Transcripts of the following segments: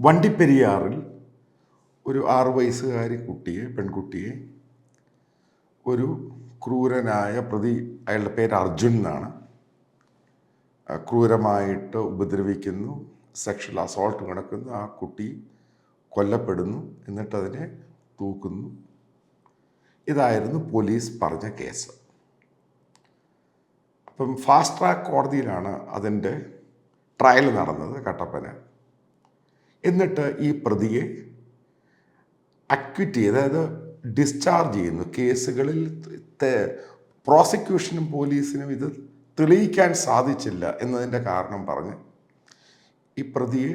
വണ്ടിപ്പെരിയാറിൽ ഒരു ആറു വയസ്സുകാരി കുട്ടിയെ പെൺകുട്ടിയെ ഒരു ക്രൂരനായ പ്രതി അയാളുടെ പേര് അർജുൻ എന്നാണ്. ക്രൂരമായിട്ട് ഉപദ്രവിക്കുന്നു സെക്ഷൽ അസോൾട്ട് നടക്കുന്നു ആ കുട്ടി കൊല്ലപ്പെടുന്നു എന്നിട്ട് അതിനെ തൂക്കുന്നു. ഇതായിരുന്നു പോലീസ് പറഞ്ഞ കേസ്. അപ്പം ഫാസ്റ്റ് ട്രാക്ക് കോടതിയിലാണ് അതിന്റെ ട്രയൽ നടന്നത് കട്ടപ്പന. എന്നിട്ട് ഈ പ്രതിയെ അക്വിറ്റ് ചെയ്ത് അതായത് ഡിസ്ചാർജ് ചെയ്യുന്നു. കേസുകളിൽ പ്രോസിക്യൂഷനും പോലീസിനും ഇത് തെളിയിക്കാൻ സാധിച്ചില്ല എന്നതിന്റെ കാരണം പറഞ്ഞ് ഈ പ്രതിയെ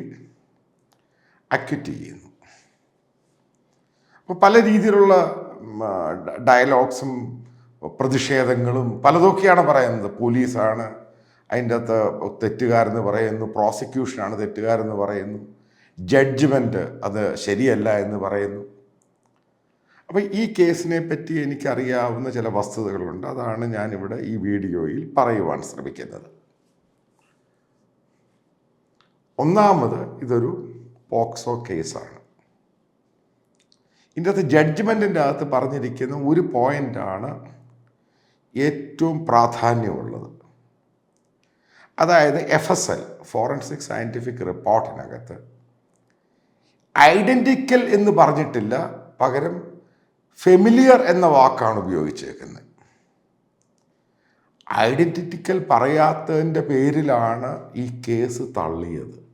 അക്വിറ്റ് ചെയ്യുന്നു. അപ്പോൾ പല രീതിയിലുള്ള ഡയലോഗ്സും പ്രതിഷേധങ്ങളും പലതൊക്കെയാണ് പറയുന്നത്. പോലീസാണ് അതിന്റെ അകത്ത് തെറ്റുകാരെന്ന് പറയുന്നു പ്രോസിക്യൂഷനാണ് തെറ്റുകാരെന്ന് പറയുന്നു. ജഡ്ജ്മെന്റ് അത് ശരിയല്ല എന്ന് പറയുന്നു. അപ്പോൾ ഈ കേസിനെ പറ്റി എനിക്കറിയാവുന്ന ചില വസ്തുതകളുണ്ട്. അതാണ് ഞാനിവിടെ ഈ വീഡിയോയിൽ പറയുവാൻ ശ്രമിക്കുന്നത്. ഒന്നാമത് ഇതൊരു പോക്സോ കേസാണ്. ഇതിന്റെ അകത്ത് ജഡ്ജ്മെന്റിന്റെ അകത്ത് പറഞ്ഞിരിക്കുന്ന ഒരു പോയിന്റാണ് ഏറ്റവും പ്രാധാന്യമുള്ളത്. അതായത് F S L forensic scientific റിപ്പോർട്ടിനകത്ത് identical എന്ന് പറഞ്ഞിട്ടില്ല പകരം ഫെമിലിയർ എന്ന വാക്കാണ് ഉപയോഗിച്ചേക്കുന്നത്. ഐഡന്റിറ്റിക്കൽ പറയാത്തതിന്റെ പേരിലാണ് ഈ കേസ് തള്ളിയത്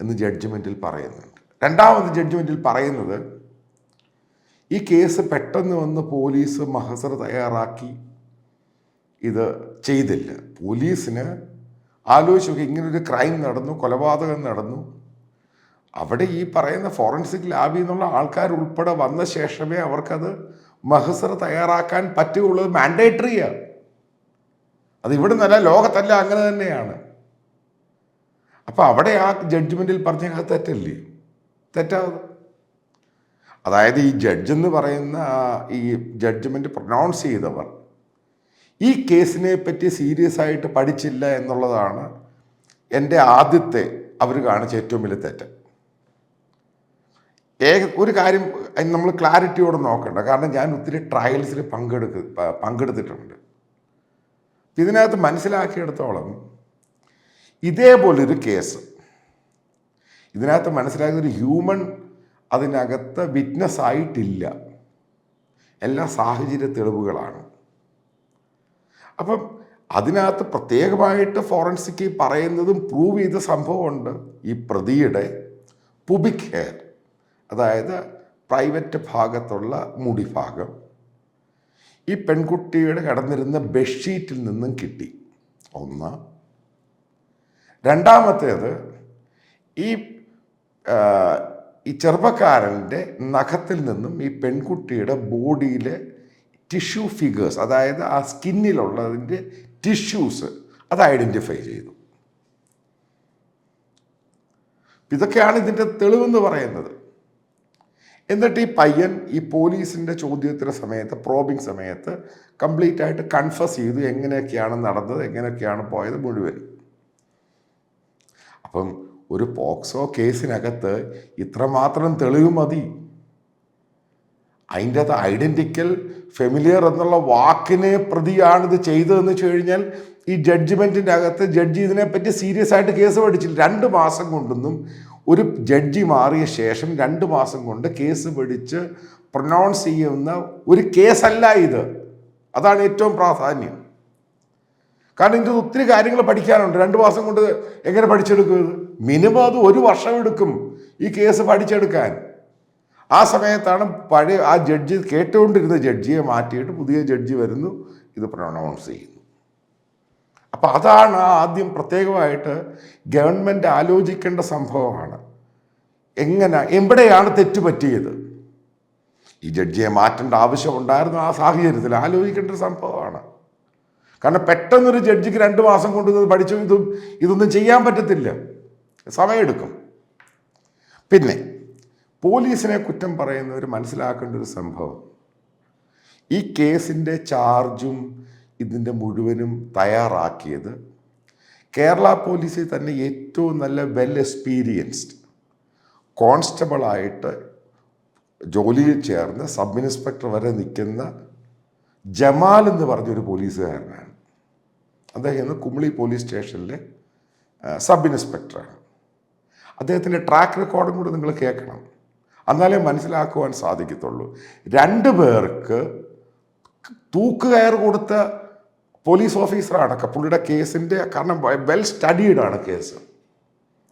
എന്ന് ജഡ്ജ്മെന്റിൽ പറയുന്നുണ്ട്. രണ്ടാമത് ജഡ്ജ്മെന്റിൽ പറയുന്നത് ഈ കേസ് പെട്ടെന്ന് വന്ന് പോലീസ് മഹസർ തയ്യാറാക്കി ഇത് ചെയ്തില്ല. പോലീസിന് ആലോചിച്ച് ഇങ്ങനൊരു ക്രൈം നടന്നു കൊലപാതകം നടന്നു. അവിടെ ഈ പറയുന്ന ഫോറൻസിക് ലാബിൽ നിന്നുള്ള ആൾക്കാർ ഉൾപ്പെടെ വന്ന ശേഷമേ അവർക്കത് മഹസർ തയ്യാറാക്കാൻ പറ്റുകയുള്ളൂ. മാൻഡേറ്ററിയാണ് അത് ഇവിടെ നിന്നല്ല ലോകത്തല്ല അങ്ങനെ തന്നെയാണ്. അപ്പോൾ അവിടെ ആ ജഡ്ജ്മെന്റിൽ പറഞ്ഞ തെറ്റല്ലേ? തെറ്റാതെ അതായത് ഈ ജഡ്ജ് എന്ന് പറയുന്ന ഈ ജഡ്ജ്മെന്റ് പ്രൊനൗൺസ് ചെയ്തവർ ഈ കേസിനെ പറ്റി സീരിയസ് ആയിട്ട് പഠിച്ചില്ല എന്നുള്ളതാണ് എന്റെ ആദ്യത്തെ അവർ കാണിച്ച ഏറ്റവും വലിയ തെറ്റ്. ഏക ഒരു കാര്യം നമ്മൾ ക്ലാരിറ്റിയോടെ നോക്കണ്ട. കാരണം ഞാൻ ഒത്തിരി ട്രയൽസിൽ പങ്കെടുക്ക പങ്കെടുത്തിട്ടുണ്ട്. ഇതിനകത്ത് മനസ്സിലാക്കിയെടുത്തോളം ഇതേപോലൊരു കേസ് ഇതിനകത്ത് മനസ്സിലാക്കിയ ഒരു ഹ്യൂമൻ അതിനകത്ത് വിറ്റ്നസ് ആയിട്ടില്ല. എല്ലാ സാഹചര്യ തെളിവുകളാണ്. അപ്പം അതിനകത്ത് പ്രത്യേകമായിട്ട് ഫോറൻസിക് പറയുന്നതും പ്രൂവ് ചെയ്ത സംഭവമുണ്ട് ഈ പ്രതിയുടെ പുബിക് ഹെയർ അതായത് പ്രൈവറ്റ് ഭാഗത്തുള്ള മുടി ഭാഗം ഈ പെൺകുട്ടിയുടെ കിടന്നിരുന്ന ബെഡ്ഷീറ്റിൽ നിന്നും കിട്ടി. ഒന്ന്. രണ്ടാമത്തേത് ഈ ഈ ചെറുപ്പക്കാരന്റെ നഖത്തിൽ നിന്നും ഈ പെൺകുട്ടിയുടെ ബോഡിയിലെ ടിഷ്യൂ ഫിഗേഴ്സ് അതായത് ആ സ്കിന്നിലുള്ളതിന്റെ ടിഷ്യൂസ് അത് ഐഡന്റിഫൈ ചെയ്തു. ഇതൊക്കെയാണ് ഇതിന്റെ തെളിവെന്ന് പറയുന്നത്. എന്നിട്ട് ഈ പയ്യൻ ഈ പോലീസിന്റെ ചോദ്യത്തിന് സമയത്ത് പ്രോബിങ് സമയത്ത് കംപ്ലീറ്റ് ആയിട്ട് കൺഫസ് ചെയ്തു എങ്ങനെയൊക്കെയാണ് നടന്നത് എങ്ങനെയൊക്കെയാണ് പോയത് മുഴുവൻ അപ്പം ഒരു പോക്സോ കേസിനകത്ത് ഇത്രമാത്രം തെളിവ് മതി. അതിന്റെ അകത്ത് ഐഡന്റിക്കൽ ഫെമിലിയർ എന്നുള്ള വാക്കിനെ പ്രതിയാണിത് ചെയ്തതെന്ന് വെച്ച് കഴിഞ്ഞാൽ ഈ ജഡ്ജ്മെന്റിന്റെ അകത്ത് ജഡ്ജി ഇതിനെപ്പറ്റി സീരിയസ് ആയിട്ട് കേസ് പഠിച്ചില്ല. രണ്ട് മാസം കൊണ്ടൊന്നും ഒരു ജഡ്ജി മാറിയ ശേഷം രണ്ട് മാസം കൊണ്ട് കേസ് പിടിച്ച് പ്രൊനൗൺസ് ചെയ്യുന്ന ഒരു കേസല്ല ഇത്. അതാണ് ഏറ്റവും പ്രാധാന്യം. കാരണം ഇതിന്റെ ഒത്തിരി കാര്യങ്ങൾ പഠിക്കാനുണ്ട്. രണ്ട് മാസം കൊണ്ട് എങ്ങനെ പഠിച്ചെടുക്കും ഇത്? മിനിമം അത് ഒരു വർഷം എടുക്കും ഈ കേസ് പഠിച്ചെടുക്കാൻ. ആ സമയത്താണ് പഴയ ആ ജഡ്ജി കേട്ടുകൊണ്ടിരുന്ന ജഡ്ജിയെ മാറ്റിയിട്ട് പുതിയ ജഡ്ജി വരുന്നു. ഇത് പ്രൊണൗൺസ് ചെയ്യുന്നു. അപ്പം അതാണ് ആദ്യം പ്രത്യേകമായിട്ട് ഗവൺമെന്റ് ആലോചിക്കേണ്ട സംഭവമാണ്. എങ്ങനെ എവിടെയാണ് തെറ്റ് പറ്റിയത്? ഈ ജഡ്ജിയെ മാറ്റേണ്ട ആവശ്യമുണ്ടായിരുന്നു ആ സാഹചര്യത്തിൽ ആലോചിക്കേണ്ട ഒരു സംഭവമാണ്. കാരണം പെട്ടെന്നൊരു ജഡ്ജിക്ക് രണ്ട് മാസം കൊണ്ട് ഇത് പഠിച്ചു ഇതും ഇതൊന്നും ചെയ്യാൻ പറ്റത്തില്ല. സമയമെടുക്കും. പിന്നെ പോലീസിനെ കുറ്റം പറയുന്നവർ മനസ്സിലാക്കേണ്ട ഒരു സംഭവം. ഈ കേസിന്റെ ചാർജും ഇതിന്റെ മുഴുവനും തയ്യാറാക്കിയത് കേരള പോലീസിൽ തന്നെ ഏറ്റവും നല്ല വെൽ എക്സ്പീരിയൻസ്ഡ് കോൺസ്റ്റബിളായിട്ട് ജോലിയിൽ ചേർന്ന് സബ് ഇൻസ്പെക്ടർ വരെ നിൽക്കുന്ന ജമാൽ എന്ന് പറഞ്ഞൊരു പോലീസുകാരനാണ്. അദ്ദേഹം ഇന്ന് കുമളി പോലീസ് സ്റ്റേഷനിലെ സബ് ഇൻസ്പെക്ടറാണ്. അദ്ദേഹത്തിന്റെ ട്രാക്ക് റെക്കോർഡും കൂടെ നിങ്ങൾ കേൾക്കണം. എന്നാലേ മനസ്സിലാക്കുവാൻ സാധിക്കത്തുള്ളൂ. രണ്ട് പേർക്ക് തൂക്കുകയർ കൊടുത്ത പോലീസ് ഓഫീസറാണ് പുള്ളിയുടെ കേസിന്റെ കാരണം വെൽ സ്റ്റഡീഡ് ആണ് കേസ്.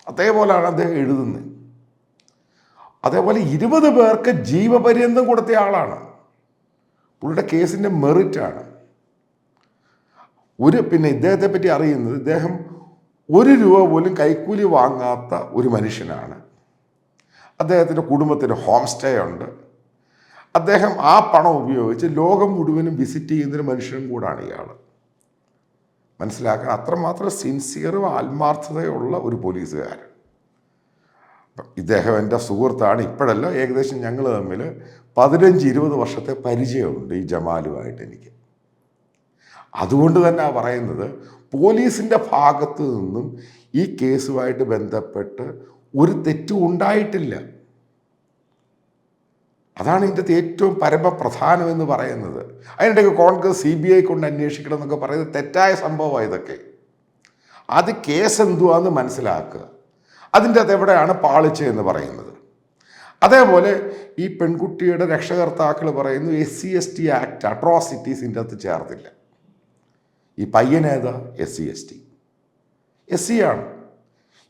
അതേപോലെയാണ് അദ്ദേഹം എഴുതുന്നത് അതേപോലെ ഇരുപത് പേർക്ക് ജീവപര്യന്തം കൊടുത്ത ആളാണ്. പുള്ളിയുടെ കേസിന്റെ മെറിറ്റാണ് ഒരു പിന്നെ ഇദ്ദേഹത്തെ പറ്റി അറിയുന്നത് ഇദ്ദേഹം ഒരു രൂപ പോലും കൈക്കൂലി വാങ്ങാത്ത ഒരു മനുഷ്യനാണ്. അദ്ദേഹത്തിന്റെ കുടുംബത്തിന് ഹോം സ്റ്റേ ഉണ്ട്. അദ്ദേഹം ആ പണം ഉപയോഗിച്ച് ലോകം മുഴുവനും വിസിറ്റ് ചെയ്യുന്നൊരു മനുഷ്യനും കൂടാണ് ഇയാൾ മനസ്സിലാക്കാൻ അത്രമാത്രം സിൻസിയറും ആത്മാർത്ഥതയുള്ള ഒരു പോലീസുകാരൻ. ഇദ്ദേഹം എന്റെ സുഹൃത്താണ്. ഇപ്പോഴല്ല ഏകദേശം ഞങ്ങൾ തമ്മിൽ പതിനഞ്ച് ഇരുപത് വർഷത്തെ പരിചയമുണ്ട് ഈ ജമാലുമായിട്ട് എനിക്ക്. അതുകൊണ്ട് തന്നെ പറയുന്നത് പോലീസിന്റെ ഭാഗത്തു നിന്നും ഈ കേസുമായിട്ട് ബന്ധപ്പെട്ട് ഒരു തെറ്റും ഉണ്ടായിട്ടില്ല. അതാണ് ഇതിന്റെ ഏറ്റവും പരമപ്രധാനം എന്ന് പറയുന്നത്. അതിനിടയ്ക്ക് കോൺഗ്രസ് സി ബി ഐ കൊണ്ട് അന്വേഷിക്കണം എന്നൊക്കെ പറയുന്നത് തെറ്റായ സംഭവമാണ് ഇതൊക്കെ. അത് കേസ് എന്തുവാന്ന് മനസ്സിലാക്കുക. അതിന്റെ അത് എവിടെയാണ് പാളിച്ചയെന്ന് പറയുന്നത്. അതേപോലെ ഈ പെൺകുട്ടിയുടെ രക്ഷകർത്താക്കൾ പറയുന്നു S C S T act അട്രോസിറ്റീസിന്റെ അകത്ത് ചേർത്തില്ല. ഈ പയ്യനേതാ S C S T S C ആണ്.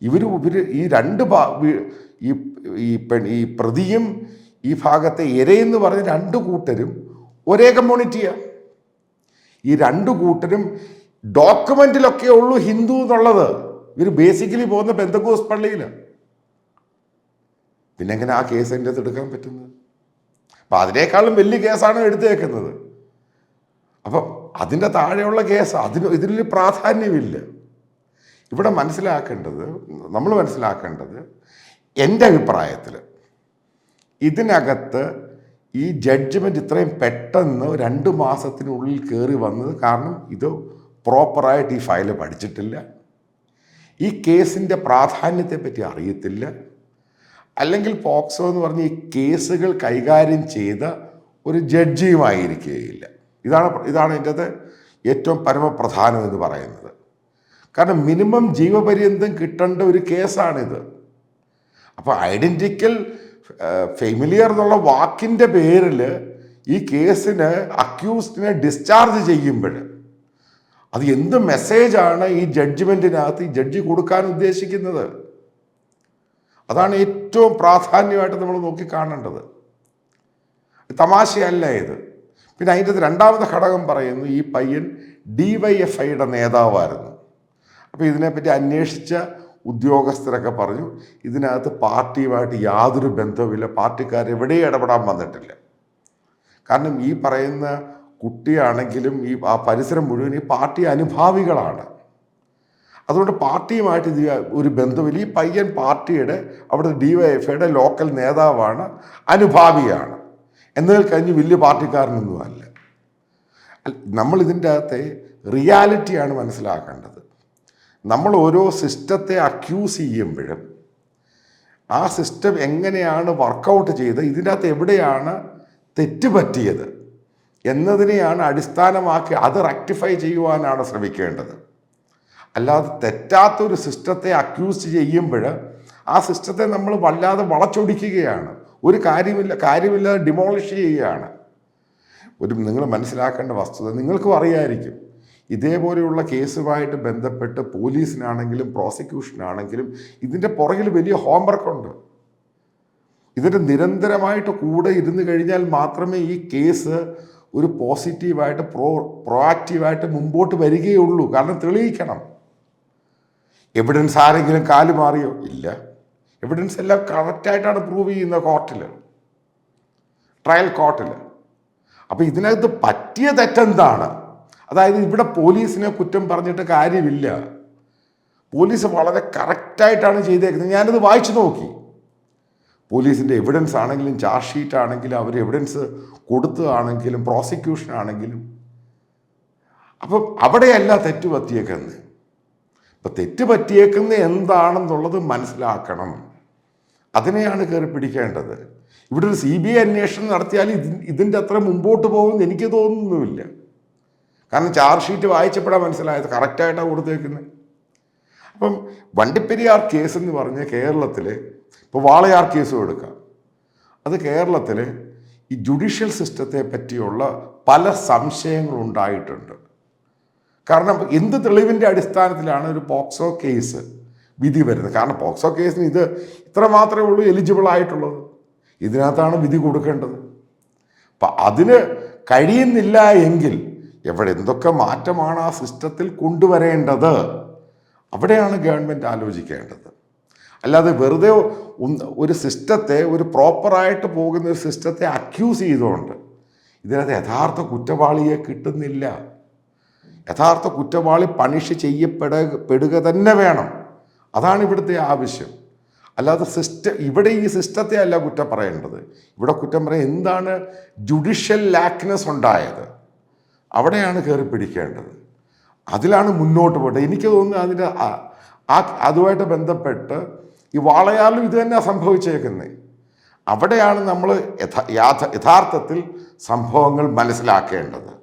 ഇവർ ഇവർ ഈ രണ്ട് ഈ ഈ പെൺ ഈ പ്രതിയും ഈ ഭാഗത്തെ എരയെന്ന് പറഞ്ഞ രണ്ട് കൂട്ടരും ഒരേ കമ്മ്യൂണിറ്റിയാണ് ഈ രണ്ട് കൂട്ടരും ഡോക്യുമെന്റിലൊക്കെ ഉള്ളൂ ഹിന്ദു എന്നുള്ളത്. ഇവർ ബേസിക്കലി പോകുന്ന ബന്ധക്കോസ് പള്ളിയിൽ പിന്നെ എങ്ങനെ ആ കേസ് എന്റെ എടുക്കാൻ പറ്റുന്നത്? അപ്പം അതിനേക്കാളും വലിയ കേസാണ് എടുത്തേക്കുന്നത്. അപ്പം അതിന്റെ താഴെയുള്ള കേസ് അതിന് ഇതിനൊരു പ്രാധാന്യമില്ല. ഇവിടെ മനസ്സിലാക്കേണ്ടത് നമ്മൾ മനസ്സിലാക്കേണ്ടത് എന്റെ അഭിപ്രായത്തിൽ ഇതിനകത്ത് ഈ ജഡ്ജ്മെന്റ് ഇത്രയും പെട്ടെന്ന് രണ്ട് മാസത്തിനുള്ളിൽ കയറി വന്നത് കാരണം ഇത് പ്രോപ്പറായിട്ട് ഈ ഫയൽ പഠിച്ചിട്ടില്ല. ഈ കേസിന്റെ പ്രാധാന്യത്തെപ്പറ്റി അറിയത്തില്ല. അല്ലെങ്കിൽ പോക്സോ എന്ന് പറഞ്ഞ ഈ കേസുകൾ കൈകാര്യം ചെയ്ത ഒരു ജഡ്ജിയുമായിരിക്കുകയില്ല ഇതാണ് ഇതാണ് ഇതിന്റെ ഏറ്റവും പരമപ്രധാനം എന്ന് പറയുന്നത്. കാരണം മിനിമം ജീവപര്യന്തം കിട്ടേണ്ട ഒരു കേസാണിത്. അപ്പോൾ ഐഡന്റിക്കൽ ഫെമിലിയർ എന്നുള്ള വാക്കിന്റെ പേരിൽ ഈ കേസിന് അക്യൂസ്ഡിനെ ഡിസ്ചാർജ് ചെയ്യുമ്പോൾ അത് എന്ത് മെസ്സേജാണ് ഈ ജഡ്ജ്മെന്റിനകത്ത് ഈ ജഡ്ജി കൊടുക്കാൻ ഉദ്ദേശിക്കുന്നത്? അതാണ് ഏറ്റവും പ്രാധാന്യമായിട്ട് നമ്മൾ നോക്കി കാണേണ്ടത്. തമാശയല്ല ഇത്. പിന്നെ അതിന്റെ രണ്ടാമത്തെ ഘടകം പറയുന്നു ഈ പയ്യൻ ഡി വൈ എഫ് ഐയുടെ നേതാവായിരുന്നു. അപ്പോൾ ഇതിനെപ്പറ്റി അന്വേഷിച്ച ഉദ്യോഗസ്ഥരൊക്കെ പറഞ്ഞു ഇതിനകത്ത് പാർട്ടിയുമായിട്ട് യാതൊരു ബന്ധവുമില്ല. പാർട്ടിക്കാർ എവിടെയും ഇടപെടാൻ വന്നിട്ടില്ല. കാരണം ഈ പറയുന്ന കുട്ടിയാണെങ്കിലും ഈ ആ പരിസരം മുഴുവൻ ഈ പാർട്ടി അനുഭാവികളാണ്. അതുകൊണ്ട് പാർട്ടിയുമായിട്ട് ഇത് ഒരു ബന്ധമില്ല ഈ പയ്യൻ പാർട്ടിയുടെ അവിടുത്തെ ഡി വൈ എഫ് ഐയുടെ ലോക്കൽ നേതാവാണ് അനുഭാവിയാണ്. എന്നതിൽ കഴിഞ്ഞ് വലിയ പാർട്ടിക്കാരനൊന്നുമല്ല. നമ്മൾ ഇതിന്റെ അകത്തെ റിയാലിറ്റിയാണ് മനസ്സിലാക്കേണ്ടത്. നമ്മൾ ഓരോ സിസ്റ്റത്തെ അക്യൂസ് ചെയ്യുമ്പോഴും ആ സിസ്റ്റം എങ്ങനെയാണ് വർക്കൗട്ട് ചെയ്ത് ഇതിനകത്ത് എവിടെയാണ് തെറ്റ് പറ്റിയത് എന്നതിനെയാണ് അടിസ്ഥാനമാക്കി അത് റെക്ടിഫൈ ചെയ്യുവാനാണ് ശ്രമിക്കേണ്ടത്. അല്ലാതെ തെറ്റാത്തൊരു സിസ്റ്റത്തെ അക്യൂസ് ചെയ്യുമ്പോൾ ആ സിസ്റ്റത്തെ നമ്മൾ വല്ലാതെ വളച്ചൊടിക്കുകയാണ്. ഒരു കാര്യമില്ല കാര്യമില്ലാതെ ഡിമോളിഷ് ചെയ്യുകയാണ്. ഒരു നിങ്ങൾ മനസ്സിലാക്കേണ്ട വസ്തുത നിങ്ങൾക്കും അറിയായിരിക്കും. ഇതേപോലെയുള്ള കേസുമായിട്ട് ബന്ധപ്പെട്ട് പോലീസിനാണെങ്കിലും പ്രോസിക്യൂഷനാണെങ്കിലും ഇതിന്റെ പുറകിൽ വലിയ ഹോംവർക്ക് ഉണ്ട്. ഇതിന്റെ നിരന്തരമായിട്ട് കൂടെ ഇരുന്ന് കഴിഞ്ഞാൽ മാത്രമേ ഈ കേസ് ഒരു പോസിറ്റീവായിട്ട് പ്രോ പ്രോആക്റ്റീവായിട്ട് മുമ്പോട്ട് വരികയുള്ളൂ. കാരണം തെളിയിക്കണം. എവിഡൻസ് ആരെങ്കിലും കാൽ മാറിയോ? ഇല്ല. എവിഡൻസ് എല്ലാം കറക്റ്റായിട്ടാണ് പ്രൂവ് ചെയ്യുന്നത് കോർട്ടിൽ ട്രയൽ കോർട്ടിൽ അപ്പോൾ ഇതിനകത്ത് പറ്റിയ തെറ്റെന്താണ്? അതായത് ഇവിടെ പോലീസിനെ കുറ്റം പറഞ്ഞിട്ട് കാര്യമില്ല. പോലീസ് വളരെ കറക്റ്റായിട്ടാണ് ചെയ്തേക്കുന്നത്. ഞാനത് വായിച്ചു നോക്കി. പോലീസിന്റെ എവിഡൻസ് ആണെങ്കിലും ചാർജ് ഷീറ്റ് ആണെങ്കിലും അവർ എവിഡൻസ് കൊടുത്തതാണെങ്കിലും പ്രോസിക്യൂഷൻ ആണെങ്കിലും. അപ്പം അവിടെയല്ല തെറ്റ് പറ്റിയേക്കുന്നത്. ഇപ്പം തെറ്റ് പറ്റിയേക്കുന്നത് എന്താണെന്നുള്ളത് മനസ്സിലാക്കണം. അതിനെയാണ് കയറി പിടിക്കേണ്ടത്. ഇവിടെ ഒരു സി ബി ഐ അന്വേഷണം നടത്തിയാൽ ഇത് ഇതിന്റെ അത്ര മുമ്പോട്ട് പോകുമെന്ന് എനിക്ക് തോന്നുന്നുമില്ല. കാരണം ചാർജ് ഷീറ്റ് വായിച്ചപ്പോഴാണ് മനസ്സിലായത് കറക്റ്റായിട്ടാണ് കൊടുത്തേക്കുന്നത്. അപ്പം വണ്ടിപ്പെരിയാർ കേസ് എന്ന് പറഞ്ഞ് കേരളത്തിൽ ഇപ്പോൾ വാളയാർ കേസും എടുക്കാം. അത് കേരളത്തിൽ ഈ ജുഡീഷ്യൽ സിസ്റ്റത്തെ പറ്റിയുള്ള പല സംശയങ്ങളും ഉണ്ടായിട്ടുണ്ട് കാരണം എന്ത് തെളിവിന്റെ അടിസ്ഥാനത്തിലാണ് ഒരു പോക്സോ കേസ് വിധി വരുന്നത്? കാരണം പോക്സോ കേസിന് ഇത് ഇത്ര മാത്രമേ ഉള്ളൂ എലിജിബിൾ ആയിട്ടുള്ളത്. ഇതിനകത്താണ് വിധി കൊടുക്കേണ്ടത്. അപ്പം അതിന് കഴിയുന്നില്ല എങ്കിൽ എവിടെ എന്തൊക്കെ മാറ്റമാണ് ആ സിസ്റ്റത്തിൽ കൊണ്ടുവരേണ്ടത്? അവിടെയാണ് ഗവൺമെന്റ് ആലോചിക്കേണ്ടത്. അല്ലാതെ വെറുതെ ഒരു സിസ്റ്റത്തെ ഒരു പ്രോപ്പറായിട്ട് പോകുന്ന ഒരു സിസ്റ്റത്തെ അക്യൂസ് ചെയ്തുകൊണ്ട് ഇതിനകത്ത് യഥാർത്ഥ കുറ്റവാളിയെ കിട്ടുന്നില്ല. യഥാർത്ഥ കുറ്റവാളി പണിഷ് ചെയ്യപ്പെട പെടുക തന്നെ വേണം. അതാണ് ഇവിടുത്തെ ആവശ്യം. അല്ലാതെ സിസ്റ്റം ഇവിടെ ഈ സിസ്റ്റത്തെ അല്ല കുറ്റം പറയേണ്ടത്. ഇവിടെ കുറ്റം പറയാൻ എന്താണ് ജുഡീഷ്യൽ ലാക്നെസ് ഉണ്ടായത്? അവിടെയാണ് കയറി പിടിക്കേണ്ടത്. അതിലാണ് മുന്നോട്ട് പോകേണ്ടത്. എനിക്ക് തോന്നുന്നു അതിന്റെ ആ- അതുമായിട്ട് ബന്ധപ്പെട്ട് ഈ വാളയാറിലും ഇത് തന്നെയാണ് സംഭവിച്ചേക്കുന്നത് അവിടെയാണ് നമ്മൾ യഥാ യഥാർത്ഥത്തിൽ സംഭവങ്ങൾ മനസ്സിലാക്കേണ്ടത്.